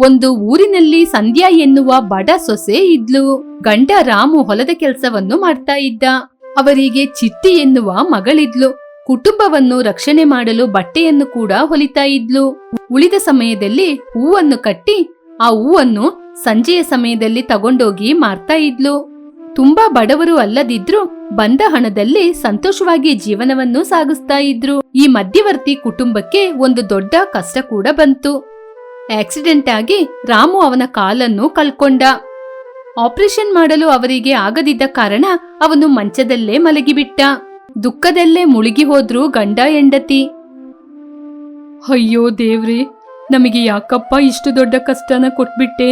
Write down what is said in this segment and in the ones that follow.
ಒಂದು ಊರಿನಲ್ಲಿ ಸಂಧ್ಯಾ ಎನ್ನುವ ಬಡ ಸೊಸೆ ಇದ್ಲು. ಗಂಡ ರಾಮು ಹೊಲದ ಕೆಲಸವನ್ನು ಮಾಡ್ತಾ ಇದ್ದ. ಅವರಿಗೆ ಚಿಟ್ಟಿ ಎನ್ನುವ ಮಗಳಿದ್ಲು. ಕುಟುಂಬವನ್ನು ರಕ್ಷಣೆ ಮಾಡಲು ಬಟ್ಟೆಯನ್ನು ಕೂಡ ಹೊಲಿತಾ ಇದ್ಲು. ಉಳಿದ ಸಮಯದಲ್ಲಿ ಹೂವನ್ನು ಕಟ್ಟಿ, ಆ ಹೂವನ್ನು ಸಂಜೆಯ ಸಮಯದಲ್ಲಿ ತಗೊಂಡೋಗಿ ಮಾರ್ತಾ ಇದ್ಲು. ತುಂಬಾ ಬಡವರು ಅಲ್ಲದಿದ್ರು ಬಂದ ಹಣದಲ್ಲಿ ಸಂತೋಷವಾಗಿ ಜೀವನವನ್ನು ಸಾಗಿಸ್ತಾ ಇದ್ರು. ಈ ಮಧ್ಯವರ್ತಿ ಕುಟುಂಬಕ್ಕೆ ಒಂದು ದೊಡ್ಡ ಕಷ್ಟ ಕೂಡ ಬಂತು. ಆಕ್ಸಿಡೆಂಟ್ ಆಗಿ ರಾಮು ಅವನ ಕಾಲನ್ನು ಕಳ್ಕೊಂಡ. ಆಪರೇಷನ್ ಮಾಡಲು ಅವರಿಗೆ ಆಗದಿದ್ದ ಕಾರಣ ಅವನು ಮಂಚದಲ್ಲೇ ಮಲಗಿಬಿಟ್ಟ. ದುಃಖದಲ್ಲೇ ಮುಳುಗಿ ಹೋದ್ರು ಗಂಡ ಹೆಂಡತಿ. ಅಯ್ಯೋ ದೇವ್ರಿ, ನಮಗೆ ಯಾಕಪ್ಪ ಇಷ್ಟು ದೊಡ್ಡ ಕಷ್ಟನ ಕೊಟ್ಬಿಟ್ಟೆ?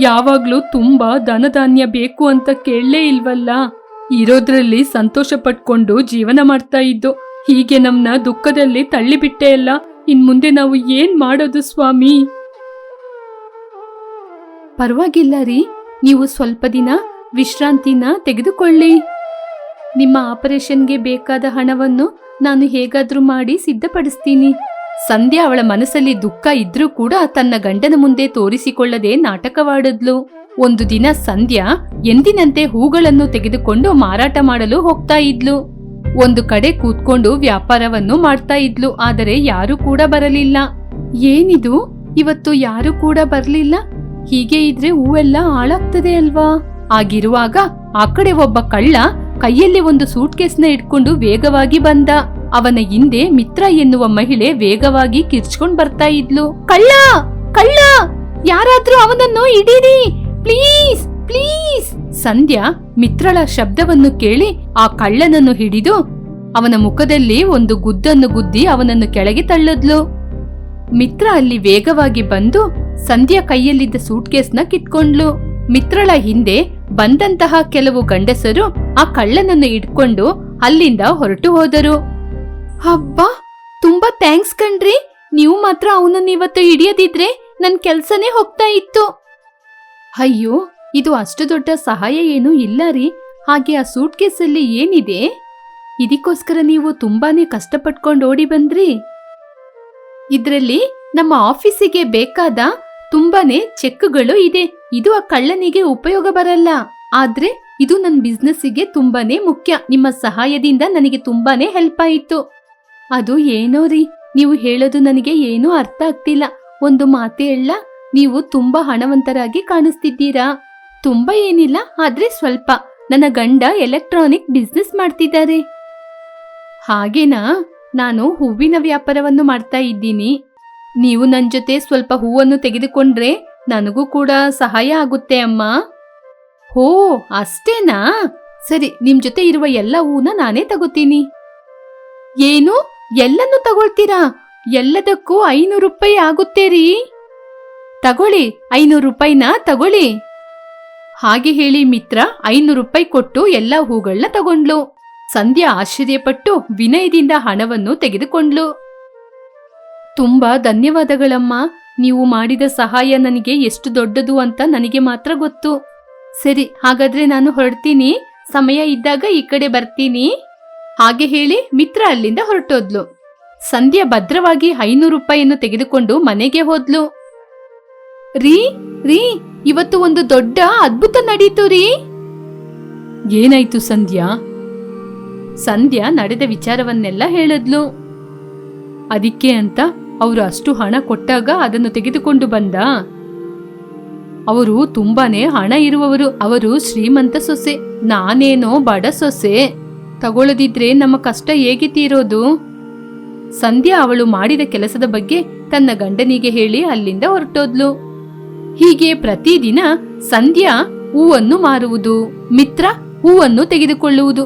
ಯಾವಾಗ್ಲೂ ತುಂಬಾ ಧನಧಾನ್ಯ ಬೇಕು ಅಂತ ಕೇಳಲೇ ಇಲ್ವಲ್ಲ? ಇರೋದ್ರಲ್ಲಿ ಸಂತೋಷ ಪಟ್ಕೊಂಡು ಜೀವನ ಮಾಡ್ತಾ ಇದ್ದು, ಹೀಗೆ ನಮ್ನ ದುಃಖದಲ್ಲಿ ತಳ್ಳಿಬಿಟ್ಟೆ ಅಲ್ಲ? ಇನ್ ಮುಂದೆ ನಾವು ಏನ್ ಮಾಡೋದು ಸ್ವಾಮಿ? ಪರವಾಗಿಲ್ಲ ರೀ. ನೀವು ಸ್ವಲ್ಪ ದಿನ ವಿಶ್ರಾಂತಿನ ತೆಗೆದುಕೊಳ್ಳಿ. ನಿಮ್ಮ ಆಪರೇಷನ್ಗೆ ಬೇಕಾದ ಹಣವನ್ನು ನಾನು ಹೇಗಾದ್ರೂ ಮಾಡಿ ಸಿದ್ಧಪಡಿಸ್ತೀನಿ. ಸಂಧ್ಯಾ ಅವಳ ಮನಸ್ಸಲ್ಲಿ ದುಃಖ ಇದ್ರೂ ಕೂಡ ತನ್ನ ಗಂಡನ ಮುಂದೆ ತೋರಿಸಿಕೊಳ್ಳದೆ ನಾಟಕವಾಡದ್ಲು. ಒಂದು ದಿನ ಸಂಧ್ಯಾ ಎಂದಿನಂತೆ ಹೂಗಳನ್ನು ತೆಗೆದುಕೊಂಡು ಮಾರಾಟ ಮಾಡಲು ಹೋಗ್ತಾ ಇದ್ಲು. ಒಂದು ಕಡೆ ಕೂತ್ಕೊಂಡು ವ್ಯಾಪಾರವನ್ನು ಮಾಡ್ತಾ ಇದ್ಲು, ಆದರೆ ಯಾರು ಕೂಡ ಬರಲಿಲ್ಲ. ಏನಿದು? ಇವತ್ತು ಯಾರು ಕೂಡ ಬರ್ಲಿಲ್ಲ? ಹೀಗೆ ಇದ್ರೆ ಹೂವೆಲ್ಲ ಹಾಳಾಗ್ತದೆ ಅಲ್ವಾ? ಆಗಿರುವಾಗ ಆ ಕಡೆ ಒಬ್ಬ ಕಳ್ಳ ಕೈಯಲ್ಲಿ ಒಂದು ಸೂಟ್ಕೇಸ್ನ ಇಟ್ಕೊಂಡು ವೇಗವಾಗಿ ಬಂದ. ಅವನ ಹಿಂದೆ ಮಿತ್ರ ಎನ್ನುವ ಮಹಿಳೆ ವೇಗವಾಗಿ ಕಿರ್ಚ್ಕೊಂಡ್ ಬರ್ತಾ ಇದ್ಲು. ಕಳ್ಳ! ಕಳ್ಳ! ಯಾರಾದ್ರೂ ಅವನನ್ನು ಹಿಡೀರಿ! ಪ್ಲೀಸ್! ಪ್ಲೀಸ್! ಸಂಧ್ಯಾ ಮಿತ್ರಳ ಶಬ್ದವನ್ನು ಕೇಳಿ ಆ ಕಳ್ಳನನ್ನು ಹಿಡಿದು ಅವನ ಮುಖದಲ್ಲಿ ಒಂದು ಗುದ್ದನ್ನು ಗುದ್ದಿ ಅವನನ್ನು ಕೆಳಗೆ ತಳ್ಳದ್ಲು. ಮಿತ್ರ ಅಲ್ಲಿ ವೇಗವಾಗಿ ಬಂದು ಸಂಧ್ಯಾ ಕೈಯಲ್ಲಿದ್ದ ಸೂಟ್ಕೇಸ್ನ ಕಿತ್ಕೊಂಡ್ಲು. ಮಿತ್ರಳ ಹಿಂದೆ ಬಂದಂತಹ ಕೆಲವು ಗಂಡಸರು ಆ ಕಳ್ಳನನ್ನು ಇಟ್ಕೊಂಡು ಅಲ್ಲಿಂದ ಹೊರಟು ಹೋದರು. ಹಬ್ಬ ತುಂಬಾ ಥ್ಯಾಂಕ್ಸ್ ಕಣ್ರಿ. ನೀವು ಮಾತ್ರ ಅವನನ್ನು ಇವತ್ತು ಹಿಡಿಯದಿದ್ರೆ ನನ್ ಕೆಲ್ಸನೇ ಹೋಗ್ತಾ ಇತ್ತು. ಅಯ್ಯೋ ಇದು ಅಷ್ಟು ದೊಡ್ಡ ಸಹಾಯ ಏನೂ ಇಲ್ಲ ರೀ. ಹಾಗೆ ಆ ಸೂಟ್ಕೇಸಲ್ಲಿ ಏನಿದೆ? ಇದಕ್ಕೋಸ್ಕರ ನೀವು ತುಂಬಾನೇ ಕಷ್ಟಪಟ್ಕೊಂಡು ಓಡಿ ಬಂದ್ರಿ. ಇದ್ರಲ್ಲಿ ನಮ್ಮ ಆಫೀಸಿಗೆ ಬೇಕಾದ ತುಂಬಾನೇ ಚೆಕ್ಗಳು ಇದೆ. ಇದು ಆ ಕಳ್ಳನಿಗೆ ಉಪಯೋಗ ಬರಲ್ಲ. ಆದ್ರೆ ಇದು ನನ್ನ ಬಿಸ್ನೆಸ್ಸಿಗೆ ತುಂಬಾನೇ ಮುಖ್ಯ. ನಿಮ್ಮ ಸಹಾಯದಿಂದ ನನಗೆ ತುಂಬಾನೇ ಹೆಲ್ಪ್ ಆಯಿತು. ಅದು ಏನೋ ರೀ, ನೀವು ಹೇಳೋದು ನನಗೆ ಏನೂ ಅರ್ಥ ಆಗ್ತಿಲ್ಲ. ಒಂದು ಮಾತೆ ಹೇಳ ನೀವು ತುಂಬಾ ಹಣವಂತರಾಗಿ ಕಾಣಿಸ್ತಿದ್ದೀರಾ? ತುಂಬಾ ಏನಿಲ್ಲ, ಆದ್ರೆ ಸ್ವಲ್ಪ. ನನ್ನ ಗಂಡ ಎಲೆಕ್ಟ್ರಾನಿಕ್ ಬಿಸ್ನೆಸ್ ಮಾಡ್ತಿದ್ದಾರೆ. ಹಾಗೇನಾ? ನಾನು ಹೂವಿನ ವ್ಯಾಪಾರವನ್ನು ಮಾಡ್ತಾ ಇದ್ದೀನಿ. ನೀವು ನನ್ನ ಜೊತೆ ಸ್ವಲ್ಪ ಹೂವನ್ನು ತೆಗೆದುಕೊಂಡ್ರೆ ನನಗೂ ಕೂಡ ಸಹಾಯ ಆಗುತ್ತೆ ಅಮ್ಮ. ಹೋ, ಅಷ್ಟೇನಾ? ಸರಿ, ನಿಮ್ ಜೊತೆ ಇರುವ ಎಲ್ಲ ಹೂನ ನಾನೇ ತಗೋತೀನಿ. ಏನು? ಎಲ್ಲನ್ನು ತಗೊಳ್ತೀರಾ? ಎಲ್ಲದಕ್ಕೂ ಐನೂರು ರೂಪಾಯಿ ಆಗುತ್ತೆ ರೀ. ತಗೊಳ್ಳಿ, ಐನೂರು ರೂಪಾಯಿನ ತಗೊಳ್ಳಿ. ಹಾಗೆ ಹೇಳಿ ಮಿತ್ರ ಐನೂರು ರೂಪಾಯಿ ಕೊಟ್ಟು ಎಲ್ಲ ಹೂಗಳನ್ನ ತಗೊಂಡ್ಲು ಸಂಧ್ಯಾ ಆಶ್ಚರ್ಯಪಟ್ಟು ವಿನಯದಿಂದ ಹಣವನ್ನು ತೆಗೆದುಕೊಂಡ್ಲು ತುಂಬಾ ಧನ್ಯವಾದಗಳಮ್ಮ. ನೀವು ಮಾಡಿದ ಸಹಾಯ ನನಗೆ ಎಷ್ಟು ದೊಡ್ಡದು ಅಂತ ನನಗೆ ಮಾತ್ರ ಗೊತ್ತು. ಸರಿ, ಹಾಗಾದ್ರೆ ನಾನು ಹೊರಡ್ತೀನಿ. ಸಮಯ ಇದ್ದಾಗ ಈ ಕಡೆ ಬರ್ತೀನಿ. ಹಾಗೆ ಹೇಳಿ ಮಿತ್ರ ಅಲ್ಲಿಂದ ಹೊರಟೋದ್ಲು. ಸಂಧ್ಯಾ ಭದ್ರವಾಗಿ ಐನೂರು ರೂಪಾಯಿಯನ್ನು ತೆಗೆದುಕೊಂಡು ಮನೆಗೆ ಹೋದ್ಲು. ರೀ ರೀ, ಇವತ್ತು ಒಂದು ದೊಡ್ಡ ಅದ್ಭುತ ನಡೀತು ರೀ. ಏನಾಯ್ತು ಸಂಧ್ಯಾ? ಸಂಧ್ಯಾ ನಡೆದ ವಿಚಾರವನ್ನೆಲ್ಲ ಹೇಳಿದ್ಲು. ಅದಕ್ಕೆ ಅಂತ ಅವರು ಅಷ್ಟು ಹಣ ಕೊಟ್ಟಾಗ ಅದನ್ನು ತೆಗೆದುಕೊಂಡು ಬಂದ. ಅವರು ತುಂಬಾನೇ ಹಣ ಇರುವವರು. ಅವರು ಶ್ರೀಮಂತ ಸೊಸೆ. ನಾನೇನೋ ಬಡ ಸೊಸೆ. ತಗೊಳ್ಳದಿದ್ರೆ ನಮ್ಮ ಕಷ್ಟ ಹೇಗೆ ತೀರೋದು? ಸಂಧ್ಯಾ ಅವಳು ಮಾಡಿದ ಕೆಲಸದ ಬಗ್ಗೆ ತನ್ನ ಗಂಡನಿಗೆ ಹೇಳಿ ಅಲ್ಲಿಂದ ಹೊರಟೋದ್ಲು. ಹೀಗೆ ಪ್ರತಿದಿನ ಸಂಧ್ಯಾ ಹೂವನ್ನು ಮಾರುವುದು, ಮಿತ್ರ ಹೂವನ್ನು ತೆಗೆದುಕೊಳ್ಳುವುದು.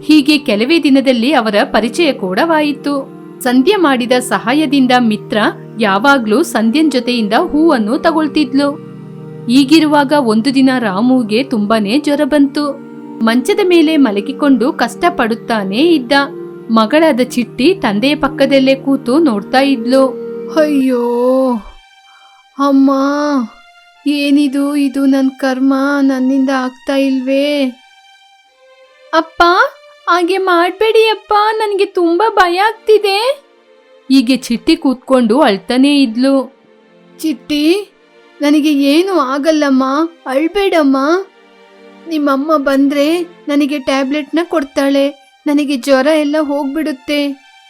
ಹೀಗೆ ಕೆಲವೇ ದಿನದಲ್ಲಿ ಅವರ ಪರಿಚಯ ಕೂಡವಾಯಿತು. ಸಂಧ್ಯಾ ಮಾಡಿದ ಸಹಾಯದಿಂದ ಮಿತ್ರ ಯಾವಾಗ್ಲೂ ಸಂಧ್ಯನ್ ಜೊತೆಯಿಂದ ಹೂವನ್ನು ತಗೊಳ್ತಿದ್ಲು. ಈಗಿರುವಾಗ ಒಂದು ದಿನ ರಾಮುಗೆ ತುಂಬಾನೇ ಜ್ವರ ಬಂತು. ಮಂಚದ ಮೇಲೆ ಮಲಗಿಕೊಂಡು ಕಷ್ಟಪಡುತ್ತಾನೇ ಇದ್ದ. ಮಗಳಾದ ಚಿಟ್ಟಿ ತಂದೆಯ ಪಕ್ಕದಲ್ಲೇ ಕೂತು ನೋಡ್ತಾ ಇದ್ಲು. ಅಯ್ಯೋ ಅಮ್ಮ ಏನಿದು ಇದು ನನ್ನ ಕರ್ಮ? ನನ್ನಿಂದ ಆಗ್ತಾ ಇಲ್ವೇ? ಅಪ್ಪ ಹಾಗೆ ಮಾಡಬೇಡಿಯಪ್ಪ ನನಗೆ ತುಂಬಾ ಭಯ ಆಗ್ತಿದೆ. ಹೀಗೆ ಚಿಟ್ಟಿ ಕೂತ್ಕೊಂಡು ಅಳ್ತಾನೇ ಇದ್ಲು. ಚಿಟ್ಟಿ ನನಗೆ ಏನು ಆಗಲ್ಲಮ್ಮ ಅಳ್ಬೇಡಮ್ಮ. ನಿಮ್ಮಮ್ಮ ಬಂದ್ರೆ ನನಗೆ ಟ್ಯಾಬ್ಲೆಟ್ನ ಕೊಡ್ತಾಳೆ ನನಗೆ ಜ್ವರ ಎಲ್ಲ ಹೋಗ್ಬಿಡುತ್ತೆ.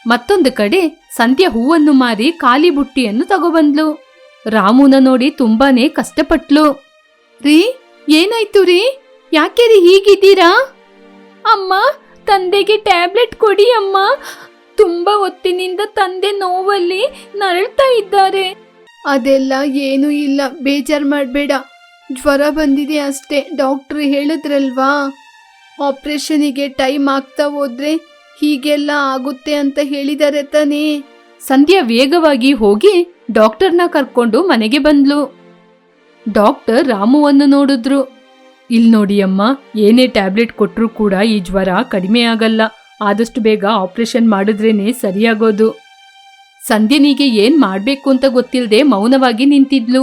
ಮತ್ತೊಂದು ಕಡೆ ಸಂಧ್ಯಾ ಹೂವನ್ನು ಮಾರಿ ಖಾಲಿ ಬುಟ್ಟಿಯನ್ನು ತಗೊಬಂದ್ಲು. ರಾಮುನ ನೋಡಿ ತುಂಬಾನೇ ಕಷ್ಟಪಟ್ಲು. ರೀ ಏನಾಯ್ತು ರೀ? ಯಾಕೆ ರೀ ಹೀಗಿದ್ದೀರಾ? ಅಮ್ಮ ತಂದೆಗೆ ಟ್ಯಾಬ್ಲೆಟ್ ಕೊಡಿ ಅಮ್ಮ. ತುಂಬಾ ಹೊತ್ತಿನಿಂದ ತಂದೆ ನೋವಲ್ಲಿ ನರಳ್ತಾ ಇದ್ದಾರೆ. ಅದೆಲ್ಲ ಏನೂ ಇಲ್ಲ. ಬೇಜಾರ್ ಮಾಡಬೇಡ. ಜ್ವರ ಬಂದಿದೆ ಅಷ್ಟೇ. ಡಾಕ್ಟ್ರ್ ಹೇಳಿದ್ರಲ್ವಾ? ಆಪ್ರೇಷನಿಗೆ ಟೈಮ್ ಆಗ್ತಾ ಹೋದ್ರೆ ಹೀಗೆಲ್ಲ ಆಗುತ್ತೆ ಅಂತ ಹೇಳಿದ್ದಾರೆ ತಾನೇ. ಸಂಧ್ಯಾ ವೇಗವಾಗಿ ಹೋಗಿ ಡಾಕ್ಟರ್ನ ಕರ್ಕೊಂಡು ಮನೆಗೆ ಬಂದ್ಲು. ಡಾಕ್ಟರ್ ರಾಮುವನ್ನು ನೋಡಿದ್ರು. ಇಲ್ ನೋಡಿ ಅಮ್ಮ, ಏನೇ ಟ್ಯಾಬ್ಲೆಟ್ ಕೊಟ್ಟರೂ ಕೂಡ ಈ ಜ್ವರ ಕಡಿಮೆ ಆಗಲ್ಲ. ಆದಷ್ಟು ಬೇಗ ಆಪರೇಷನ್ ಮಾಡಿದ್ರೇನೆ ಸರಿಯಾಗೋದು. ಸಂಧ್ಯನಿಗೆ ಏನ್ ಮಾಡಬೇಕು ಅಂತ ಗೊತ್ತಿಲ್ಲದೆ ಮೌನವಾಗಿ ನಿಂತಿದ್ಲು.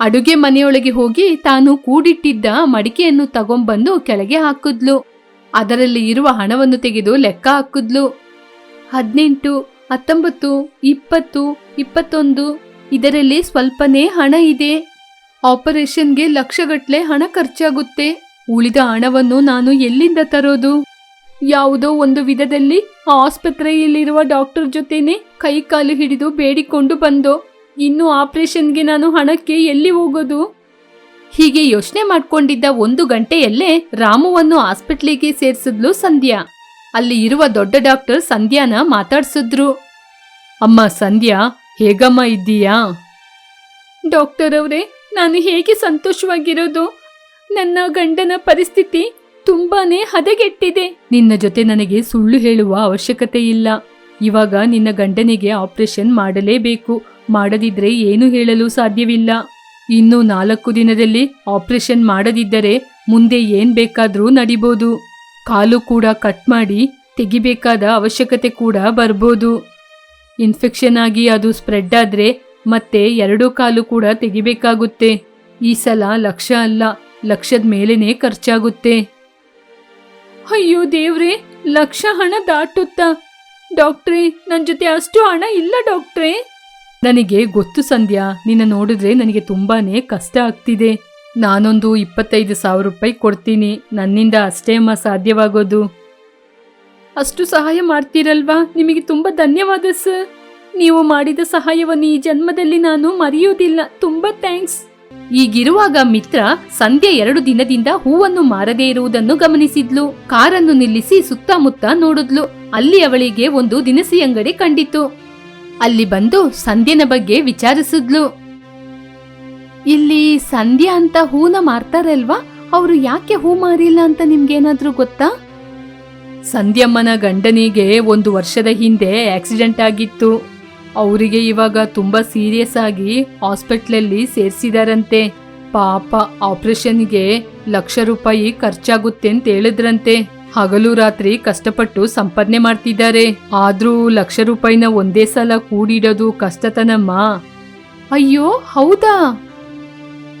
ಅಡುಗೆ ಮನೆಯೊಳಗೆ ಹೋಗಿ ತಾನು ಕೂಡಿಟ್ಟಿದ್ದ ಮಡಿಕೆಯನ್ನು ತಗೊಂಬಂದು ಕೆಳಗೆ ಹಾಕಿದ್ಲು. ಅದರಲ್ಲಿ ಇರುವ ಹಣವನ್ನು ತೆಗೆದು ಲೆಕ್ಕ ಹಾಕಿದ್ಲು. ಹದಿನೆಂಟು, ಹತ್ತೊಂಬತ್ತು, ಇಪ್ಪತ್ತು, ಇಪ್ಪತ್ತೊಂದು, ಇದರಲ್ಲಿ ಸ್ವಲ್ಪನೇ ಹಣ ಇದೆ. ಆಪರೇಷನ್ಗೆ ಲಕ್ಷಗಟ್ಲೆ ಹಣ ಖರ್ಚಾಗುತ್ತೆ. ಉಳಿದ ಹಣವನ್ನು ನಾನು ಎಲ್ಲಿಂದ ತರೋದು? ಯಾವುದೋ ಒಂದು ವಿಧದಲ್ಲಿ ಆ ಆಸ್ಪತ್ರೆಯಲ್ಲಿರುವ ಡಾಕ್ಟರ್ ಜೊತೆನೆ ಕೈ ಕಾಲು ಹಿಡಿದು ಬೇಡಿಕೊಂಡು ಬಂದೋ, ಇನ್ನು ಆಪರೇಷನ್ಗೆ ನಾನು ಹಣಕ್ಕೆ ಎಲ್ಲಿ ಹೋಗೋದು? ಹೀಗೆ ಯೋಚನೆ ಮಾಡ್ಕೊಂಡಿದ್ದ ಒಂದು ಗಂಟೆಯಲ್ಲೇ ರಾಮುವನ್ನು ಆಸ್ಪೆಟ್ಲಿಗೆ ಸೇರಿಸಿದ್ಲು ಸಂಧ್ಯಾ. ಅಲ್ಲಿ ಇರುವ ದೊಡ್ಡ ಡಾಕ್ಟರ್ ಸಂಧ್ಯಾನ ಮಾತಾಡ್ಸಿದ್ರು. ಅಮ್ಮ ಸಂಧ್ಯಾ, ಹೇಗಮ್ಮ ಇದ್ದೀಯಾ? ಡಾಕ್ಟರ್ ಅವರೇ ನಾನು ಹೇಗೆ ಸಂತೋಷವಾಗಿರೋದು? ನನ್ನ ಗಂಡನ ಪರಿಸ್ಥಿತಿ ತುಂಬಾನೇ ಹದಗೆಟ್ಟಿದೆ. ನಿನ್ನ ಜೊತೆ ನನಗೆ ಸುಳ್ಳು ಹೇಳುವ ಅವಶ್ಯಕತೆ ಇಲ್ಲ. ಇವಾಗ ನಿನ್ನ ಗಂಡನಿಗೆ ಆಪರೇಷನ್ ಮಾಡಲೇಬೇಕು. ಮಾಡದಿದ್ರೆ ಏನು ಹೇಳಲು ಸಾಧ್ಯವಿಲ್ಲ. ಇನ್ನು ನಾಲ್ಕು ದಿನದಲ್ಲಿ ಆಪರೇಷನ್ ಮಾಡದಿದ್ದರೆ ಮುಂದೆ ಏನ್ ಬೇಕಾದ್ರೂ ನಡಿಬೋದು. ಕಾಲು ಕೂಡ ಕಟ್ ಮಾಡಿ ತೆಗಿಬೇಕಾದ ಅವಶ್ಯಕತೆ ಕೂಡ ಬರ್ಬೋದು. ಇನ್ಫೆಕ್ಷನ್ ಆಗಿ ಅದು ಸ್ಪ್ರೆಡ್ ಆದ್ರೆ ಮತ್ತೆ ಎರಡೂ ಕಾಲು ಕೂಡ ತೆಗಿಬೇಕಾಗುತ್ತೆ. ಈ ಸಲ ಲಕ್ಷ ಅಲ್ಲ, ಲಕ್ಷದ ಮೇಲೇನೇ ಖರ್ಚಾಗುತ್ತೆ. ಅಯ್ಯೋ ದೇವ್ರೆ, ಲಕ್ಷ ಹಣ ದಾಟುತ್ತಾ? ಡಾಕ್ಟ್ರೇ ನನ್ನ ಜೊತೆ ಅಷ್ಟು ಹಣ ಇಲ್ಲ ಡಾಕ್ಟ್ರೇ. ನನಗೆ ಗೊತ್ತು ಸಂಧ್ಯಾ, ನಿನ್ನ ನೋಡಿದ್ರೆ ನನಗೆ ತುಂಬಾನೇ ಕಷ್ಟ ಆಗ್ತಿದೆ. ನಾನೊಂದು ಇಪ್ಪತ್ತೈದು ಸಾವಿರ ರೂಪಾಯಿ ಕೊಡ್ತೀನಿ, ನನ್ನಿಂದ ಅಷ್ಟೇ ಅಮ್ಮ ಸಾಧ್ಯವಾಗೋದು. ಅಷ್ಟು ಸಹಾಯ ಮಾಡ್ತೀರಲ್ವಾ? ನಿಮಗೆ ತುಂಬಾ ಧನ್ಯವಾದ ಸರ್. ನೀವು ಮಾಡಿದ ಸಹಾಯವನ್ನು ಈ ಜನ್ಮದಲ್ಲಿ ನಾನು ಮರೆಯುವುದಿಲ್ಲ. ತುಂಬಾ ಥ್ಯಾಂಕ್ಸ್. ಈಗಿರುವಾಗ ಮಿತ್ರ ಸಂಧ್ಯೆ ಎರಡು ದಿನದಿಂದ ಹೂವನ್ನು ಮಾರದೇ ಇರುವುದನ್ನು ಗಮನಿಸಿದ್ಲು. ಕಾರನ್ನು ನಿಲ್ಲಿಸಿ ಸುತ್ತಮುತ್ತ ನೋಡಿದ್ಲು. ಅಲ್ಲಿ ಅವಳಿಗೆ ಒಂದು ದಿನಸಿ ಅಂಗಡಿ ಕಂಡಿತು. ಅಲ್ಲಿ ಬಂದು ಸಂಧ್ಯನ ಬಗ್ಗೆ ವಿಚಾರಿಸಿದ್ಲು. ಇಲ್ಲಿ ಸಂಧ್ಯಾ ಅಂತ ಹೂನ ಮಾರ್ತಾರಲ್ವಾ? ಅವರು ಯಾಕೆ ಹೂ ಮಾರಿಲ್ಲ ಅಂತ ನಿಮ್ಗೇನಾದ್ರೂ ಗೊತ್ತಾ? ಸಂಧ್ಯಮ್ಮನ ಗಂಡನಿಗೆ ಒಂದು ವರ್ಷದ ಹಿಂದೆ ಆಕ್ಸಿಡೆಂಟ್ ಆಗಿತ್ತು. ಅವರಿಗೆ ಇವಾಗ ತುಂಬಾ ಸೀರಿಯಸ್ ಆಗಿ ಹಾಸ್ಪಿಟ್ಲಲ್ಲಿ ಸೇರಿಸಿದಾರಂತೆ. ಪಾಪ ಆಪರೇಷನ್ಗೆ ಲಕ್ಷ ರೂಪಾಯಿ ಖರ್ಚಾಗುತ್ತೆ ಅಂತ ಹೇಳಿದ್ರಂತೆ. ಹಗಲು ರಾತ್ರಿ ಕಷ್ಟಪಟ್ಟು ಸಂಪಾದನೆ ಮಾಡ್ತಿದ್ದಾರೆ. ಆದ್ರೂ ಲಕ್ಷ ರೂಪಾಯಿನ ಒಂದೇ ಸಲ ಕೂಡಿಡೋದು ಕಷ್ಟತನಮ್ಮ. ಅಯ್ಯೋ, ಹೌದಾ?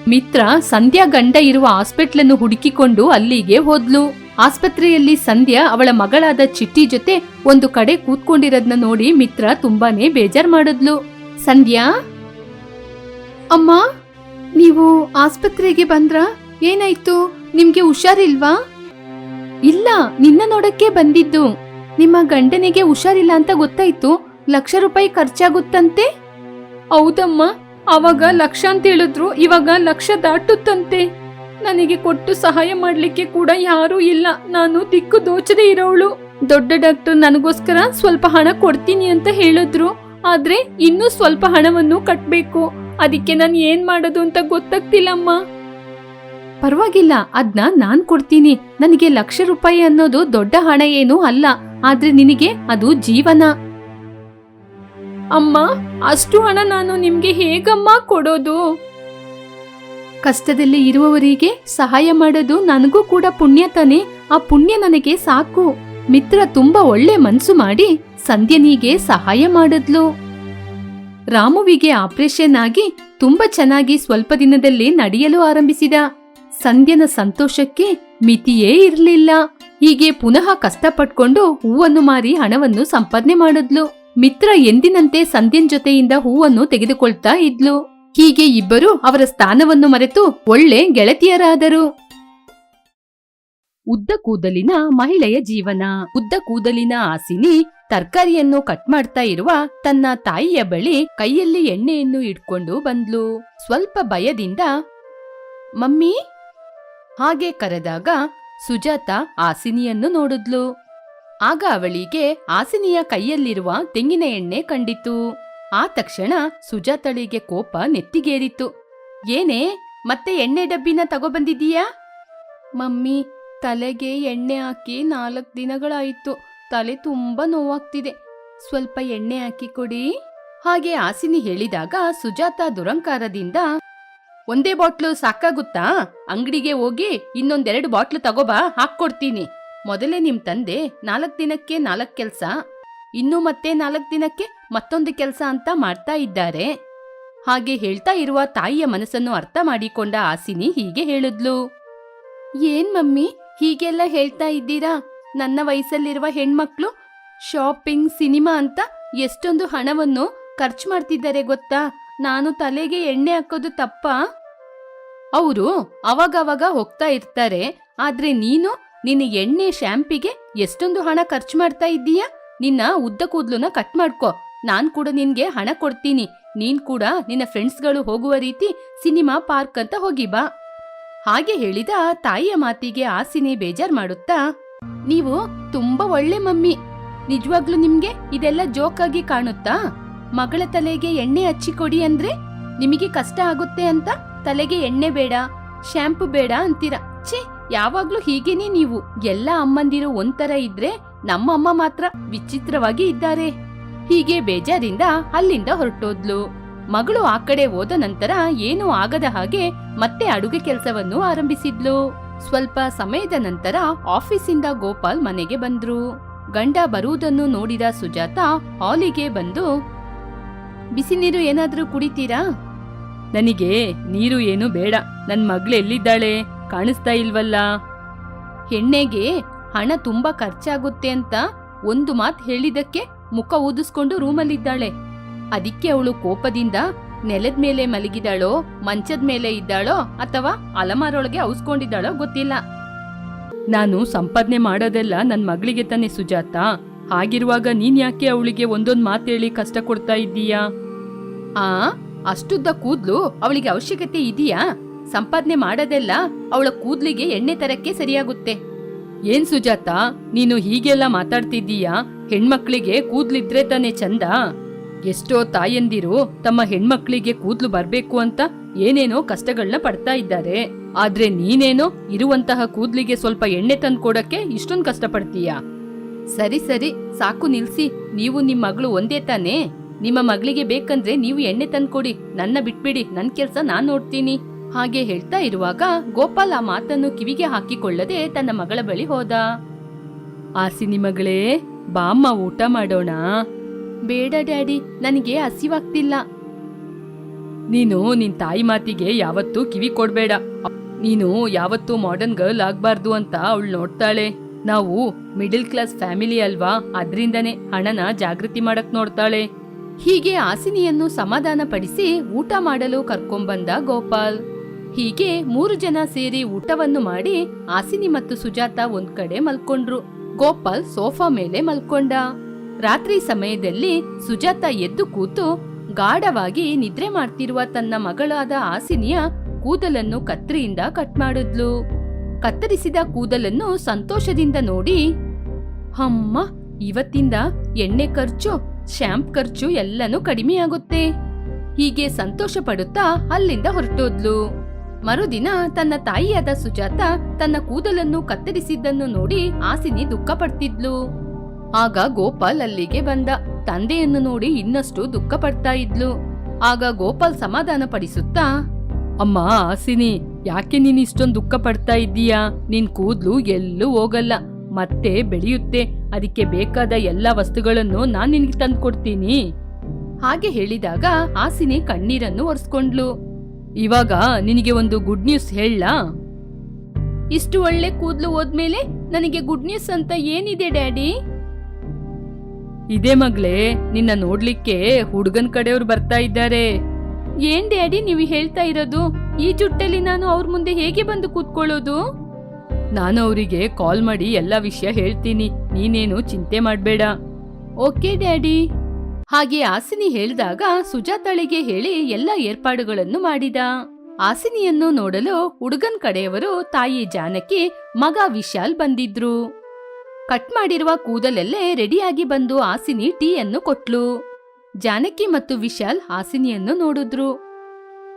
ಮಿತ್ರ, ಸಂಧ್ಯಾ ಗಂಡ ಇರುವ ಹಾಸ್ಪಿಟ್ಲನ್ನು ಹುಡುಕಿಕೊಂಡು ಅಲ್ಲಿಗೆ ಹೋದ್ಲು. ಆಸ್ಪತ್ರೆಯಲ್ಲಿ ಸಂಧ್ಯಾ ಅವಳ ಮಗಳಾದ ಚಿಟ್ಟಿ ಜೊತೆ ಒಂದು ಕಡೆ ಕೂತ್ಕೊಂಡಿರೋದ್ನ ನೋಡಿ ಮಿತ್ರ ತುಂಬಾನೇ ಬೇಜಾರ್ ಮಾಡಿದ್ಲು. ಸಂಧ್ಯಾ? ಅಮ್ಮ, ನೀವು ಆಸ್ಪತ್ರೆಗೆ ಬಂದ್ರ? ಏನಾಯ್ತು? ನಿಮ್ಗೆ ಹುಷಾರಿಲ್ವಾ? ಇಲ್ಲ, ನಿನ್ನ ನೋಡಕ್ಕೆ ಬಂದಿದ್ದು. ನಿಮ್ಮ ಗಂಡನಿಗೆ ಹುಷಾರಿಲ್ಲ ಅಂತ ಗೊತ್ತಾಯ್ತು. ಲಕ್ಷ ರೂಪಾಯಿ ಖರ್ಚಾಗುತ್ತಂತೆ? ಹೌದಮ್ಮ, ಅವಾಗ ಲಕ್ಷ ಅಂತ ಹೇಳಿದ್ರು, ಇವಾಗ ಲಕ್ಷ ದಾಟುತ್ತಂತೆ. ನನಗೆ ಕೊಟ್ಟು ಸಹಾಯ ಮಾಡಲಿಕ್ಕೆ ಕೂಡ ಯಾರೂ ಇಲ್ಲ. ನಾನು ದಿಕ್ಕು ದೋಚದೆ ಇರೋಳು. ದೊಡ್ಡ ಡಾಕ್ಟರ್ ನನಗೋಸ್ಕರ ಸ್ವಲ್ಪ ಹಣ ಕೊಡ್ತೀನಿ ಅಂತ ಹೇಳಿದ್ರು. ಆದ್ರೆ ಇನ್ನೂ ಸ್ವಲ್ಪ ಹಣವನ್ನು ಕಟ್ಬೇಕು. ಅದಕ್ಕೆ ನಾನು ಏನ್ ಮಾಡೋದು ಅಂತ ಗೊತ್ತಾಗ್ತಿಲ್ಲಮ್ಮ. ಪರವಾಗಿಲ್ಲ, ಅದ್ನ ನಾನ್ ಕೊಡ್ತೀನಿ. ನನಗೆ ಲಕ್ಷ ರೂಪಾಯಿ ಅನ್ನೋದು ದೊಡ್ಡ ಹಣ ಏನೂ ಅಲ್ಲ. ಆದ್ರೆ ನಿನಗೆ ಅದು ಜೀವನ. ಅಮ್ಮ, ಅಷ್ಟು ಹಣ ನಾನು ನಿಮ್ಗೆ ಹೇಗಮ್ಮ ಕೊಡೋದು? ಕಷ್ಟದಲ್ಲಿ ಇರುವವರಿಗೆ ಸಹಾಯ ಮಾಡೋದು ನನಗೂ ಕೂಡ ಪುಣ್ಯ ತಾನೆ. ಆ ಪುಣ್ಯ ನನಗೆ ಸಾಕು. ಮಿತ್ರ ತುಂಬಾ ಒಳ್ಳೆ ಮನ್ಸು ಮಾಡಿ ಸಂಧ್ಯನಿಗೆ ಸಹಾಯ ಮಾಡಿದ್ಲು. ರಾಮುವಿಗೆ ಆಪರೇಷನ್ ಆಗಿ ತುಂಬಾ ಚೆನ್ನಾಗಿ ಸ್ವಲ್ಪ ದಿನದಲ್ಲಿ ನಡೆಯಲು ಆರಂಭಿಸಿದ. ಸಂಧ್ಯನ ಸಂತೋಷಕ್ಕೆ ಮಿತಿಯೇ ಇರಲಿಲ್ಲ. ಹೀಗೆ ಪುನಃ ಕಷ್ಟಪಟ್ಕೊಂಡು ಹೂವನ್ನು ಮಾರಿ ಹಣವನ್ನು ಸಂಪಾದನೆ ಮಾಡಿದ್ಲು. ಮಿತ್ರ ಎಂದಿನಂತೆ ಸಂಧ್ಯನ್ ಜೊತೆಯಿಂದ ಹೂವನ್ನು ತೆಗೆದುಕೊಳ್ತಾ ಇದ್ಲು. ಹೀಗೆ ಇಬ್ಬರು ಅವರ ಸ್ಥಾನವನ್ನು ಮರೆತು ಒಳ್ಳೆ ಗೆಳತಿಯರಾದರು. ಉದ್ದ ಕೂದಲಿನ ಮಹಿಳೆಯ ಜೀವನ. ಉದ್ದ ಕೂದಲಿನ ಆಸಿನಿ ತರಕಾರಿಯನ್ನು ಕಟ್ ಮಾಡ್ತಾ ಇರುವ ತನ್ನ ತಾಯಿಯ ಬಳಿ ಕೈಯಲ್ಲಿ ಎಣ್ಣೆಯನ್ನು ಇಟ್ಕೊಂಡು ಬಂದ್ಲು. ಸ್ವಲ್ಪ ಭಯದಿಂದ, ಮಮ್ಮಿ! ಹಾಗೆ ಕರೆದಾಗ ಸುಜಾತ ಆಸಿನಿಯನ್ನು ನೋಡಿದ್ಲು. ಆಗ ಅವಳಿಗೆ ಆಸಿನಿಯ ಕೈಯಲ್ಲಿರುವ ತೆಂಗಿನ ಎಣ್ಣೆ ಕಂಡಿತು. ಆ ತಕ್ಷಣ ಸುಜಾತಳಿಗೆ ಕೋಪ ನೆತ್ತಿಗೇರಿತ್ತು. ಏನೇ, ಮತ್ತೆ ಎಣ್ಣೆ ಡಬ್ಬಿನ ತಗೋಬಂದಿದ್ದೀಯಾ? ಮಮ್ಮಿ, ತಲೆಗೆ ಎಣ್ಣೆ ಹಾಕಿ ನಾಲ್ಕು ದಿನಗಳಾಯಿತು. ತಲೆ ತುಂಬಾ ನೋವಾಗ್ತಿದೆ. ಸ್ವಲ್ಪ ಎಣ್ಣೆ ಹಾಕಿ ಕೊಡಿ. ಹಾಗೆ ಆಸಿನಿ ಹೇಳಿದಾಗ ಸುಜಾತ ದುರಂಕಾರದಿಂದ, ಒಂದೇ ಬಾಟ್ಲು ಸಾಕಾಗುತ್ತಾ? ಅಂಗಡಿಗೆ ಹೋಗಿ ಇನ್ನೊಂದೆರಡು ಬಾಟ್ಲು ತಗೋಬಾ, ಹಾಕ್ಕೊಡ್ತೀನಿ. ಮೊದಲೇ ನಿಮ್ ತಂದೆ ನಾಲ್ಕು ದಿನಕ್ಕೆ ನಾಲ್ಕು ಕೆಲ್ಸ. ಇನ್ನು ಮತ್ತೆ ನಾಲ್ಕು ದಿನಕ್ಕೆ ಮತ್ತೊಂದು ಕೆಲಸ ಅಂತ ಮಾಡ್ತಾ ಇದ್ದಾರೆ. ಹಾಗೆ ಹೇಳ್ತಾ ಇರುವ ತಾಯಿಯ ಮನಸ್ಸನ್ನು ಅರ್ಥ ಮಾಡಿಕೊಂಡ ಆಸಿನಿ ಹೀಗೆ ಹೇಳಿದ್ಲು. ಏನ್ ಮಮ್ಮಿ, ಹೀಗೆಲ್ಲ ಹೇಳ್ತಾ ಇದ್ದೀರಾ? ನನ್ನ ವಯಸ್ಸಲ್ಲಿರುವ ಹೆಣ್ಮಕ್ಳು ಶಾಪಿಂಗ್, ಸಿನಿಮಾ ಅಂತ ಎಷ್ಟೊಂದು ಹಣವನ್ನು ಖರ್ಚು ಮಾಡ್ತಿದ್ದಾರೆ ಗೊತ್ತಾ? ನಾನು ತಲೆಗೆ ಎಣ್ಣೆ ಹಾಕೋದು ತಪ್ಪಾ? ಅವರು ಅವಾಗವಾಗ ಹೋಗ್ತಾ ಇರ್ತಾರೆ, ಆದ್ರೆ ನೀನು ನಿನ್ನ ಎಣ್ಣೆ, ಶ್ಯಾಂಪಿಗೆ ಎಷ್ಟೊಂದು ಹಣ ಖರ್ಚು ಮಾಡ್ತಾ ಇದ್ದೀಯಾ? ನಿನ್ನ ಉದ್ದ ಕೂದ್ಲುನ ಕಟ್ ಮಾಡ್ಕೋ. ನಾನ್ ಕೂಡ ನಿನ್ಗೆ ಹಣ ಕೊಡ್ತೀನಿ. ನೀನ್ ಕೂಡ ನಿನ್ನ ಫ್ರೆಂಡ್ಸ್ಗಳು ಹೋಗುವ ರೀತಿ ಸಿನಿಮಾ ಪಾರ್ಕ್ ಅಂತ ಹೋಗಿ ಬಾ. ಹಾಗೆ ಹೇಳಿದ ತಾಯಿಯ ಮಾತಿಗೆ ಆಸಿನಿ ಬೇಜಾರ್ ಮಾಡುತ್ತಾ, ನೀವು ತುಂಬಾ ಒಳ್ಳೆ ಮಮ್ಮಿ. ನಿಜವಾಗ್ಲೂ ನಿಮ್ಗೆ ಇದೆಲ್ಲ ಜೋಕ್ ಆಗಿ ಕಾಣುತ್ತಾ? ಮಗಳ ತಲೆಗೆ ಎಣ್ಣೆ ಹಚ್ಚಿ ಕೊಡಿ ಅಂದ್ರೆ ನಿಮಗೆ ಕಷ್ಟ ಆಗುತ್ತೆ ಅಂತ? ತಲೆಗೆ ಎಣ್ಣೆ ಬೇಡ ಶಾಂಪು ಬೇಡ ಅಂತೀರಾ? ಛೀ, ಯಾವಾಗ್ಲೂ ಹೀಗೇನೆ ನೀವು. ಎಲ್ಲ ಅಮ್ಮಂದಿರು ಒಂಥರ ಇದ್ರೆ ನಮ್ಮ ಅಮ್ಮ ಮಾತ್ರ ವಿಚಿತ್ರವಾಗಿ ಇದ್ದಾರೆ. ಹೀಗೆ ಬೇಜಾರಿಂದ ಅಲ್ಲಿಂದ ಹೊರಟೋದ್ಲು. ಮಗಳು ಆ ಕಡೆ ಹೋದ ನಂತರ ಏನೂ ಆಗದ ಹಾಗೆ ಮತ್ತೆ ಅಡುಗೆ ಕೆಲಸವನ್ನು ಆರಂಭಿಸಿದ್ಲು. ಸ್ವಲ್ಪ ಸಮಯದ ನಂತರ ಆಫೀಸಿಂದ ಗೋಪಾಲ್ ಮನೆಗೆ ಬಂದ್ರು. ಗಂಡ ಬರುವುದನ್ನು ನೋಡಿದ ಸುಜಾತ ಹಾಲಿಗೆ ಬಂದು, ಬಿಸಿ ನೀರು ಏನಾದ್ರೂ ಕುಡಿತೀರಾ? ನನಗೆ ನೀರು ಏನು ಬೇಡ. ನನ್ ಮಗಳು ಎಲ್ಲಿದ್ದಾಳೆ? ಕಾಣಿಸ್ತಾ ಇಲ್ವಲ್ಲ? ಎಣ್ಣೆಗೆ ಹಣ ತುಂಬಾ ಖರ್ಚಾಗುತ್ತೆ ಅಂತ ಒಂದು ಮಾತು ಹೇಳಿದಕ್ಕೆ ಮುಖ ಊದಿಸ್ಕೊಂಡು ರೂಮಲ್ಲಿದ್ದಾಳೆ. ಅದಕ್ಕೆ ಅವಳು ಕೋಪದಿಂದ ನೆಲದ ಮೇಲೆ ಮಲಗಿದಾಳೋ, ಮಂಚದ ಮೇಲೆ ಇದ್ದಾಳೋ ಅಥವಾ ಅಲಮಾರೊಳಗೆ ಔಸ್ಕೊಂಡಿದ್ದಾಳೋ ಗೊತ್ತಿಲ್ಲ. ನಾನು ಸಂಪಾದನೆ ಮಾಡೋದೆಲ್ಲ ನನ್ನ ಮಗಳಿಗೆ ತಾನೆ ಸುಜಾತ. ಹಾಗಿರುವಾಗ ನೀನ್ ಯಾಕೆ ಅವಳಿಗೆ ಒಂದೊಂದು ಮಾತೇಳಿ ಕಷ್ಟ ಕೊಡ್ತಾ ಇದ್ದೀಯಾ? ಆ, ಅಷ್ಟುದ್ದ ಕೂದ್ಲು ಅವಳಿಗೆ ಅವಶ್ಯಕತೆ ಇದೆಯಾ? ಸಂಪಾದನೆ ಮಾಡೋದೆಲ್ಲ ಅವಳ ಕೂದ್ಲಿಗೆ ಎಣ್ಣೆ ತರಕ್ಕೆ ಸರಿಯಾಗುತ್ತೆ. ಏನ್ ಸುಜಾತ, ನೀನು ಹೀಗೆಲ್ಲ ಮಾತಾಡ್ತಿದ್ದೀಯಾ? ಹೆಣ್ಮಕ್ಳಿಗೆ ಕೂದ್ಲಿದ್ರೆ ತಾನೇ ಚಂದ. ಎಷ್ಟೋ ತಾಯಂದಿರು ತಮ್ಮ ಹೆಣ್ಮಕ್ಳಿಗೆ ಕೂದ್ಲು ಬರ್ಬೇಕು ಅಂತ ಏನೇನೋ ಕಷ್ಟಗಳನ್ನ ಪಡ್ತಾ ಇದ್ದಾರೆ. ಆದ್ರೆ ನೀನೇನೋ ಇರುವಂತಹ ಕೂದ್ಲಿಗೆ ಸ್ವಲ್ಪ ಎಣ್ಣೆ ತಂದು ಕೊಡಕ್ಕೆ ಇಷ್ಟೊಂದು ಕಷ್ಟಪಡ್ತೀಯಾ? ಸರಿ ಸರಿ, ಸಾಕು ನಿಲ್ಸಿ. ನೀವು ನಿಮ್ ಮಗಳು ಒಂದೇ ತಾನೇ? ನಿಮ್ಮ ಮಗಳಿಗೆ ಬೇಕಂದ್ರೆ ನೀವು ಎಣ್ಣೆ ತಂದ್ಕೊಡಿ. ನನ್ನ ಬಿಟ್ಬಿಡಿ, ನನ್ ಕೆಲ್ಸ ನಾನ್ ನೋಡ್ತೀನಿ. ಹಾಗೆ ಹೇಳ್ತಾ ಇರುವಾಗ ಗೋಪಾಲ್ ಆ ಮಾತನ್ನು ಕಿವಿಗೆ ಹಾಕಿಕೊಳ್ಳದೆ ತನ್ನ ಮಗಳ ಬಳಿ ಹೋದ. ಆ ಸಿನಿಮಗಳೇ ಬಾಮ್ಮ ಊಟ ಮಾಡೋಣ. ಬೇಡ ಡ್ಯಾಡಿ, ನನಗೆ ಹಸಿವಾಗ್ತಿಲ್ಲ. ನೀನು ನಿನ್ ತಾಯಿ ಮಾತಿಗೆ ಯಾವತ್ತೂ ಕಿವಿ ಕೊಡ್ಬೇಡ. ನೀನು ಯಾವತ್ತೂ ಮಾಡರ್ನ್ ಗರ್ಲ್ ಆಗ್ಬಾರ್ದು ಅಂತ ಅವಳು ನೋಡ್ತಾಳೆ. ನಾವು ಮಿಡಿಲ್ ಕ್ಲಾಸ್ ಫ್ಯಾಮಿಲಿ ಅಲ್ವಾ? ಅದ್ರಿಂದನೇ ಹಣನ ಜಾಗೃತಿ ಮಾಡಕ್ ನೋಡ್ತಾಳೆ. ಹೀಗೆ ಆಸಿನಿಯನ್ನು ಸಮಾಧಾನ ಪಡಿಸಿ ಊಟ ಮಾಡಲು ಕರ್ಕೊಂಬಂದ ಗೋಪಾಲ್. ಹೀಗೆ ಮೂರು ಜನ ಸೇರಿ ಊಟವನ್ನು ಮಾಡಿ ಆಸಿನಿ ಮತ್ತು ಸುಜಾತ ಒಂದ್ ಕಡೆ ಮಲ್ಕೊಂಡ್ರು. ಗೋಪಾಲ್ ಸೋಫಾ ಮೇಲೆ ಮಲ್ಕೊಂಡ. ರಾತ್ರಿ ಸಮಯದಲ್ಲಿ ಸುಜಾತ ಎದ್ದು ಕೂತು ಗಾಢವಾಗಿ ನಿದ್ರೆ ಮಾಡ್ತಿರುವ ತನ್ನ ಮಗಳಾದ ಆಸಿನಿಯ ಕೂದಲನ್ನು ಕತ್ರಿಯಿಂದ ಕಟ್ ಮಾಡಿದ್ಲು. ಕತ್ತರಿಸಿದ ಕೂದಲನ್ನು ಸಂತೋಷದಿಂದ ನೋಡಿ, ಅಮ್ಮ, ಇವತ್ತಿಂದ ಎಣ್ಣೆ ಖರ್ಚು, ಶ್ಯಾಂಪ್ ಖರ್ಚು ಎಲ್ಲನೂ ಕಡಿಮೆಯಾಗುತ್ತೆ. ಹೀಗೆ ಸಂತೋಷ ಪಡುತ್ತಾ ಅಲ್ಲಿಂದ ಹೊರಟೋದ್ಲು. ಮರುದಿನ ತನ್ನ ತಾಯಿಯಾದ ಸುಜಾತ ತನ್ನ ಕೂದಲನ್ನು ಕತ್ತರಿಸಿದ್ದನ್ನು ನೋಡಿ ಆಸಿನಿ ದುಃಖ ಪಡ್ತಿದ್ಲು ಆಗ ಗೋಪಾಲ್ ಅಲ್ಲಿಗೆ ಬಂದ. ತಂದೆಯನ್ನು ನೋಡಿ ಇನ್ನಷ್ಟು ದುಃಖ ಪಡ್ತಾ ಇದ್ಲು. ಆಗ ಗೋಪಾಲ್ ಸಮಾಧಾನ ಪಡಿಸುತ್ತಾ, ಅಮ್ಮ, ಆಸಿನಿ, ಯಾಕೆ ನೀನು ಇಷ್ಟೊಂದು ದುಃಖ ಪಡ್ತಾ ಇದ್ದೀಯಾ? ನಿನ್ ಕೂದ್ಲು ಎಲ್ಲೂ ಹೋಗಲ್ಲ. ಮತ್ತೆ ಬೆಳೆಯುತ್ತೆ. ಅದಕ್ಕೆ ಬೇಕಾದ ಎಲ್ಲಾ ವಸ್ತುಗಳನ್ನು ನಾನ್ ನಿನ್ಗೆ ತಂದು ಕೊಡ್ತೀನಿ ಹಾಗೆ ಹೇಳಿದಾಗ ಆಸಿನಿ ಕಣ್ಣೀರನ್ನು ಒರೆಸ್ಕೊಂಡ್ಲು. ಇವಾಗ ನಿನಗೆ ಒಂದು ಗುಡ್ ನ್ಯೂಸ್ ಹೇಳಲಾ ಇಷ್ಟು ಒಳ್ಳೆ ಕೂದಲು ಹೋದ್ಮೇಲೆ ನನಗೆ ಗುಡ್ ನ್ಯೂಸ್ ಅಂತ ಏನಿದೆ, ಡ್ಯಾಡಿ? ಇದೇ ಮಗ್ಲೇ ನಿನ್ನ ನೋಡ್ಲಿಕ್ಕೆ ಹುಡುಗನ್ ಕಡೆಯವ್ರು ಬರ್ತಾ ಇದ್ದಾರೆ. ಏನ್ ಡ್ಯಾಡಿ ನೀವು ಹೇಳ್ತಾ ಇರೋದು? ಈ ಜುಟ್ಟಲ್ಲಿ ನಾನು ಅವ್ರ ಮುಂದೆ ಹೇಗೆ ಬಂದು ಕೂತ್ಕೊಳ್ಳೋದು? ನಾನು ಅವರಿಗೆ ಕಾಲ್ ಮಾಡಿ ಎಲ್ಲ ವಿಷಯ ಹೇಳ್ತೀನಿ. ನೀನೇನು ಚಿಂತೆ ಮಾಡಬೇಡ. Okay, daddy? ಹಾಗೆ ಆಸಿನಿ ಹೇಳಿದಾಗ ಸುಜಾತಳಿಗೆ ಹೇಳಿ ಎಲ್ಲ ಏರ್ಪಾಡುಗಳನ್ನು ಮಾಡಿದ. ಆಸಿನಿಯನ್ನು ನೋಡಲು ಹುಡುಗನ್ ಕಡೆಯವರು ತಾಯಿ ಜಾನಕಿ, ಮಗ ವಿಶಾಲ್ ಬಂದಿದ್ರು. ಕಟ್ ಮಾಡಿರುವ ಕೂದಲೆಲ್ಲೇ ರೆಡಿಯಾಗಿ ಬಂದು ಆಸಿನಿ ಟೀಯನ್ನು ಕೊಟ್ಲು. ಜಾನಕಿ ಮತ್ತು ವಿಶಾಲ್ ಹಾಸಿನಿಯನ್ನು ನೋಡಿದ್ರು.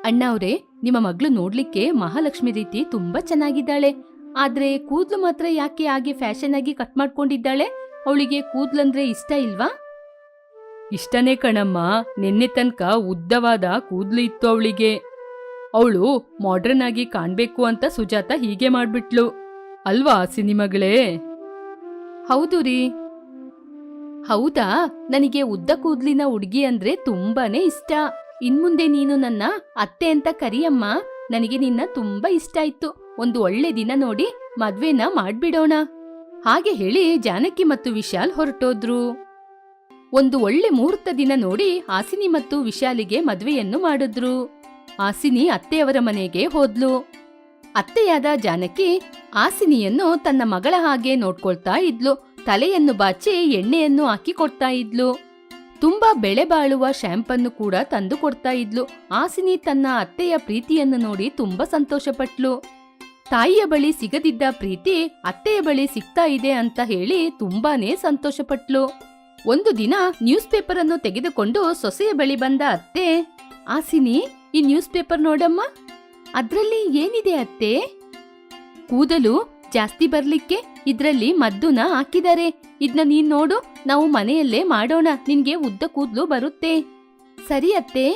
ಅಣ್ಣವ್ರೆ ನಿಮ್ಮ ಮಗಳು ನೋಡ್ಲಿಕ್ಕೆ ಮಹಾಲಕ್ಷ್ಮಿ ರೀತಿ ತುಂಬಾ ಚೆನ್ನಾಗಿದ್ದಾಳೆ. ಆದ್ರೆ ಕೂದ್ಲು ಮಾತ್ರ ಯಾಕೆ ಹಾಗೆ ಫ್ಯಾಷನ್ ಆಗಿ ಕಟ್ ಮಾಡ್ಕೊಂಡಿದ್ದಾಳೆ? ಅವಳಿಗೆ ಕೂದ್ಲಂದ್ರೆ ಇಷ್ಟ ಇಲ್ವಾ? ಇಷ್ಟನೇ ಕಣಮ್ಮ ನಿನ್ನೆ ತನಕ ಉದ್ದವಾದ ಕೂದ್ಲು ಇತ್ತು ಅವಳಿಗೆ. ಅವಳು ಮಾಡ್ರನ್ ಆಗಿ ಕಾಣ್ಬೇಕು ಅಂತ ಸುಜಾತ ಹೀಗೆ ಮಾಡ್ಬಿಟ್ಲು. ಅಲ್ವಾ ಸಿನಿಮಗಳೇ? ಹೌದು ರೀ. ಹೌದಾ? ನನಗೆ ಉದ್ದ ಕೂದ್ಲಿನ ಹುಡುಗಿ ಅಂದ್ರೆ ತುಂಬಾನೇ ಇಷ್ಟ. ಇನ್ಮುಂದೆ ನೀನು ನನ್ನ ಅತ್ತೆ ಅಂತ ಕರಿಯಮ್ಮ. ನನಗೆ ನಿನ್ನ ತುಂಬಾ ಇಷ್ಟ ಆಯ್ತು. ಒಂದು ಒಳ್ಳೆ ದಿನ ನೋಡಿ ಮದ್ವೆನ ಮಾಡ್ಬಿಡೋಣ. ಹಾಗೆ ಹೇಳಿ ಜಾನಕಿ ಮತ್ತು ವಿಶಾಲ್ ಹೊರಟೋದ್ರು. ಒಂದು ಒಳ್ಳೆ ಮುಹೂರ್ತ ದಿನ ನೋಡಿ ಹಾಸಿನಿ ಮತ್ತು ವಿಶಾಲಿಗೆ ಮದುವೆಯನ್ನು ಮಾಡಿದ್ರು. ಹಾಸಿನಿ ಅತ್ತೆಯವರ ಮನೆಗೆ ಹೋದ್ಲು. ಅತ್ತೆಯಾದ ಜಾನಕಿ ಹಾಸಿನಿಯನ್ನು ತನ್ನ ಮಗಳ ಹಾಗೆ ನೋಡ್ಕೊಳ್ತಾ ಇದ್ಲು. ತಲೆಯನ್ನು ಬಾಚಿ ಎಣ್ಣೆಯನ್ನು ಹಾಕಿ ಕೊಡ್ತಾ ಇದ್ಲು. ತುಂಬಾ ಬೆಳೆ ಬಾಳುವ ಶ್ಯಾಂಪನ್ನು ಕೂಡ ತಂದು ಕೊಡ್ತಾ ಇದ್ಲು. ಹಾಸಿನಿ ತನ್ನ ಅತ್ತೆಯ ಪ್ರೀತಿಯನ್ನು ನೋಡಿ ತುಂಬಾ ಸಂತೋಷಪಟ್ಲು. ತಾಯಿಯ ಬಳಿ ಸಿಗದಿದ್ದ ಪ್ರೀತಿ ಅತ್ತೆಯ ಬಳಿ ಸಿಗ್ತಾ ಇದೆ ಅಂತ ಹೇಳಿ ತುಂಬಾನೇ ಸಂತೋಷಪಟ್ಲು. ಒಂದು ದಿನ ನ್ಯೂಸ್ ಪೇಪರ್ ಅನ್ನು ತೆಗೆದುಕೊಂಡು ಸೊಸೆಯ ಬಳಿ ಬಂದ ಅತ್ತೆ, ಆಸಿನಿ, ಈ ನ್ಯೂಸ್ ಪೇಪರ್ ನೋಡಮ್ಮ. ಅದ್ರಲ್ಲಿ ಏನಿದೆ ಅತ್ತೆ? ಕೂದಲು ಜಾಸ್ತಿ ಬರ್ಲಿಕ್ಕೆ ಇದ್ರಲ್ಲಿ ಮದ್ದುನ ಹಾಕಿದ್ದಾರೆ. ಇದ್ನ ನೀನ್ ನೋಡು, ನಾವು ಮನೆಯಲ್ಲೇ ಮಾಡೋಣ. ನಿನ್ಗೆ ಉದ್ದ ಕೂದ್ಲು ಬರುತ್ತೆ. ಸರಿ ಅತ್ತೆ.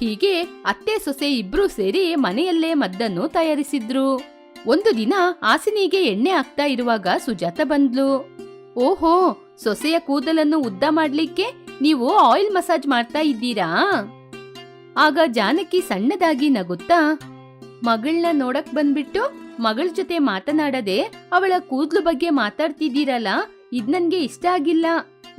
ಹೀಗೆ ಅತ್ತೆ, ಸೊಸೆ ಇಬ್ರು ಸೇರಿ ಮನೆಯಲ್ಲೇ ಮದ್ದನ್ನು ತಯಾರಿಸಿದ್ರು. ಒಂದು ದಿನ ಆಸಿನಿಗೆ ಎಣ್ಣೆ ಹಾಕ್ತಾ ಇರುವಾಗ ಸುಜಾತ ಬಂದ್ಲು. ಓಹೋ ಸೊಸೆಯ ಕೂದಲನ್ನು ಉದ್ದ ಮಾಡ್ಲಿಕ್ಕೆ ನೀವು ಆಯಿಲ್ ಮಸಾಜ್ ಮಾಡ್ತಾ ಇದ್ದೀರಾ? ಆಗ ಜಾನಕಿ ಸಣ್ಣದಾಗಿ ನಗುತ್ತಾ, ಮಗಳನ್ನ ನೋಡಕ್ ಬಂದ್ಬಿಟ್ಟು ಮಗಳ ಜೊತೆ ಮಾತನಾಡದೆ ಅವಳ ಕೂದಲು ಬಗ್ಗೆ ಮಾತಾಡ್ತಿದ್ದೀರಲ್ಲ, ಇದ್ ನನ್ಗೆ ಇಷ್ಟ ಆಗಿಲ್ಲ.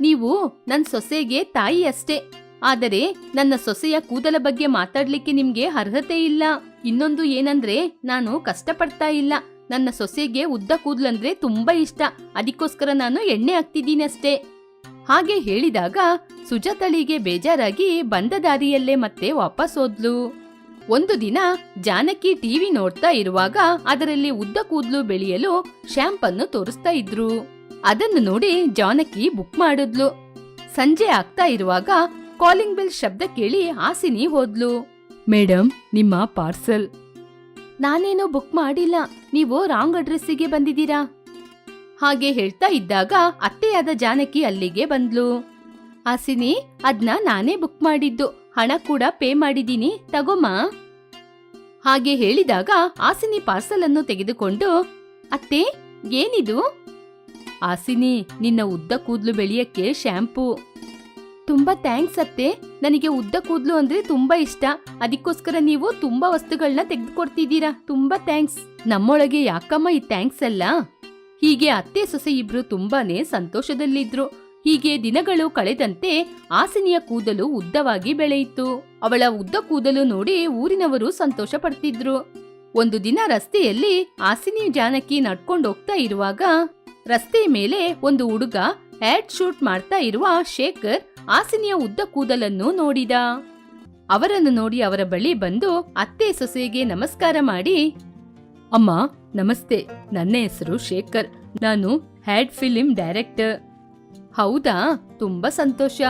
ನೀವು ನನ್ ಸೊಸೆಗೆ ತಾಯಿ ಅಷ್ಟೇ. ಆದರೆ ನನ್ನ ಸೊಸೆಯ ಕೂದಲ ಬಗ್ಗೆ ಮಾತಾಡ್ಲಿಕ್ಕೆ ನಿಮ್ಗೆ ಅರ್ಹತೆ ಇಲ್ಲ. ಇನ್ನೊಂದು ಏನಂದ್ರೆ, ನಾನು ಕಷ್ಟಪಡ್ತಾ ಇಲ್ಲ. ನನ್ನ ಸೊಸೆಗೆ ಉದ್ದ ಕೂದ್ಲಂದ್ರೆ ತುಂಬಾ ಇಷ್ಟ. ಅದಕ್ಕೋಸ್ಕರ ನಾನು ಎಣ್ಣೆ ಹಾಕ್ತಿದ್ದೀನಿ ಅಷ್ಟೇ. ಹಾಗೆ ಹೇಳಿದಾಗ ಸುಜಾತಳಿಗೆ ಬೇಜಾರಾಗಿ ಬಂದ ದಾರಿಯಲ್ಲೇ ಮತ್ತೆ ವಾಪಸ್ ಹೋದ್ಲು. ಒಂದು ದಿನ ಜಾನಕಿ ಟಿವಿ ನೋಡ್ತಾ ಇರುವಾಗ ಅದರಲ್ಲಿ ಉದ್ದ ಕೂದ್ಲು ಬೆಳೆಯಲು ಶ್ಯಾಂಪನ್ನು ತೋರಿಸ್ತಾ ಇದ್ರು. ಅದನ್ನು ನೋಡಿ ಜಾನಕಿ ಬುಕ್ ಮಾಡಿದ್ಲು. ಸಂಜೆ ಆಗ್ತಾ ಇರುವಾಗ ಕಾಲಿಂಗ್ ಬೆಲ್ ಶಬ್ದ ಕೇಳಿ ಹಾಸಿನಿ ಹೋದ್ಲು. ಮೇಡಮ್ ನಿಮ್ಮ ಪಾರ್ಸಲ್ ನಾನೇನು ಬುಕ್ ಮಾಡಿಲ್ಲ. ನೀವು ರಾಂಗ್ ಅಡ್ರೆಸ್ಸಿಗೆ ಬಂದಿದ್ದೀರಾ? ಹಾಗೆ ಹೇಳ್ತಾ ಇದ್ದಾಗ ಅತ್ತೆಯಾದ ಜಾನಕಿ ಅಲ್ಲಿಗೆ ಬಂದ್ಲು. ಹಾಸಿನಿ, ಅದ್ನ ನಾನೇ ಬುಕ್ ಮಾಡಿದ್ದು. ಹಣ ಕೂಡ ಪೇ ಮಾಡಿದೀನಿ ತಗೊಮ್ಮ ಹಾಗೆ ಹೇಳಿದಾಗ ಆಸಿನಿ ಪಾರ್ಸಲ್ ಅನ್ನು ತೆಗೆದುಕೊಂಡು, ಅತ್ತೆ, ಏನಿದು? ಆಸಿನಿ ನಿನ್ನ ಉದ್ದ ಕೂದ್ಲು ಬೆಳೆಯಕ್ಕೆ ಶ್ಯಾಂಪೂ. ತುಂಬಾ ಥ್ಯಾಂಕ್ಸ್ ಅತ್ತೆ. ನನಗೆ ಉದ್ದ ಕೂದ್ಲು ಅಂದ್ರೆ ತುಂಬಾ ಇಷ್ಟ. ಅದಕ್ಕೋಸ್ಕರ ನೀವು ತುಂಬಾ ವಸ್ತುಗಳನ್ನ ತೆಗೆದುಕೊಡ್ತಿದ್ದೀರಾ. ತುಂಬಾ ಥ್ಯಾಂಕ್ಸ್ ನಮ್ಮೊಳಗೆ ಯಾಕಮ್ಮ ಈ ಥ್ಯಾಂಕ್ಸ್ ಅಲ್ಲ ಹೀಗೆ ಅತ್ತೆ ಸೊಸೆ ಇಬ್ರು ತುಂಬಾನೇ ಸಂತೋಷದಲ್ಲಿದ್ರು. ಹೀಗೆ ದಿನಗಳು ಕಳೆದಂತೆ ಆಸಿನಿಯ ಕೂದಲು ಉದ್ದವಾಗಿ ಬೆಳೆಯಿತು. ಅವಳ ಉದ್ದ ಕೂದಲು ನೋಡಿ ಊರಿನವರು ಸಂತೋಷ ಪಡ್ತಿದ್ರು ಒಂದು ದಿನ ರಸ್ತೆಯಲ್ಲಿ ಆಸಿನಿ ಜಾನಕಿ ನಡ್ಕೊಂಡು ಹೋಗ್ತಾ ಇರುವಾಗ ರಸ್ತೆ ಮೇಲೆ ಒಂದು ಹುಡುಗ ಆಡ್ ಶೂಟ್ ಮಾಡ್ತಾ ಇರುವ ಶೇಖರ್ ಆಸಿನಿಯ ಉದ್ದ ಕೂದಲನ್ನು ನೋಡಿದ. ಅವರನ್ನು ನೋಡಿ ಅವರ ಬಳಿ ಬಂದು, ಅತ್ತೆ ಸೊಸೆಗೆ ನಮಸ್ಕಾರ ಮಾಡಿ, ಅಮ್ಮ, ನಮಸ್ತೆ. ನನ್ನ ಹೆಸರು ಶೇಖರ್. ನಾನು ಹ್ಯಾಡ್ ಫಿಲಿಂ ಡೈರೆಕ್ಟರ್. ಹೌದಾ? ತುಂಬಾ ಸಂತೋಷ.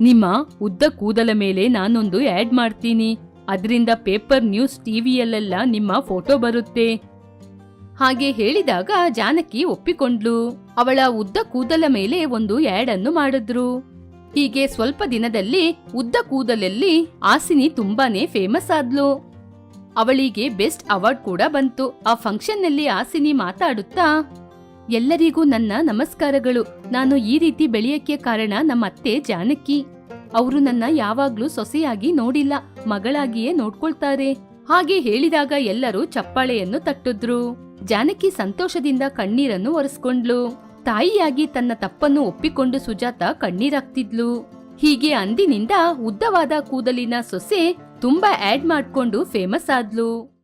ನಿಮ್ಮ ಉದ್ದ ಕೂದಲ ಮೇಲೆ ನಾನೊಂದು ಆ್ಯಡ್ ಮಾಡ್ತೀನಿ. ಅದರಿಂದ ಪೇಪರ್ ನ್ಯೂಸ್ ಟಿವಿಯಲ್ಲೆಲ್ಲ ನಿಮ್ಮ ಫೋಟೋ ಬರುತ್ತೆ. ಹಾಗೆ ಹೇಳಿದಾಗ ಜಾನಕಿ ಒಪ್ಪಿಕೊಂಡ್ಲು ಅವಳ ಉದ್ದ ಕೂದಲ ಮೇಲೆ ಒಂದು ಆಡ್ ಅನ್ನು ಮಾಡಿದ್ರು. ಹೀಗೆ ಸ್ವಲ್ಪ ದಿನದಲ್ಲಿ ಉದ್ದ ಕೂದಲಲ್ಲಿ ಆಸಿನಿ ತುಂಬಾನೇ ಫೇಮಸ್ ಆದ್ಲು. ಅವಳಿಗೆ ಬೆಸ್ಟ್ ಅವಾರ್ಡ್ ಕೂಡ ಬಂತು. ಆ ಫಂಕ್ಷನ್ನಲ್ಲಿ ಆಸಿನಿ ಮಾತಾಡುತ್ತಾ, ಎಲ್ಲರಿಗೂ ನನ್ನ ನಮಸ್ಕಾರಗಳು. ನಾನು ಈ ರೀತಿ ಬೆಳೆಯಕ್ಕೆ ಕಾರಣ ನಮ್ಮ ಅತ್ತೆ ಜಾನಕಿ. ಅವರು ನನ್ನ ಯಾವಾಗ್ಲೂ ಸೊಸೆಯಾಗಿ ನೋಡಿಲ್ಲ, ಮಗಳಾಗಿಯೇ ನೋಡ್ಕೊಳ್ತಾರೆ. ಹಾಗೆ ಹೇಳಿದಾಗ ಎಲ್ಲರೂ ಚಪ್ಪಾಳೆಯನ್ನು ತಟ್ಟಿದ್ರು. ಜಾನಕಿ ಸಂತೋಷದಿಂದ ಕಣ್ಣೀರನ್ನು ಒರೆಸ್ಕೊಂಡ್ಲು. ತಾಯಿಯಾಗಿ ತನ್ನ ತಪ್ಪನ್ನು ಒಪ್ಪಿಕೊಂಡು ಸುಜಾತ ಕಣ್ಣೀರಾಗ್ತಿದ್ಲು. ಹೀಗೆ ಅಂದಿನಿಂದ ಉದ್ದವಾದ ಕೂದಲಿನ ಸೊಸೆ ತುಂಬಾ ಆಡ್ ಮಾಡ್ಕೊಂಡು ಫೇಮಸ್ ಆದ್ಲು.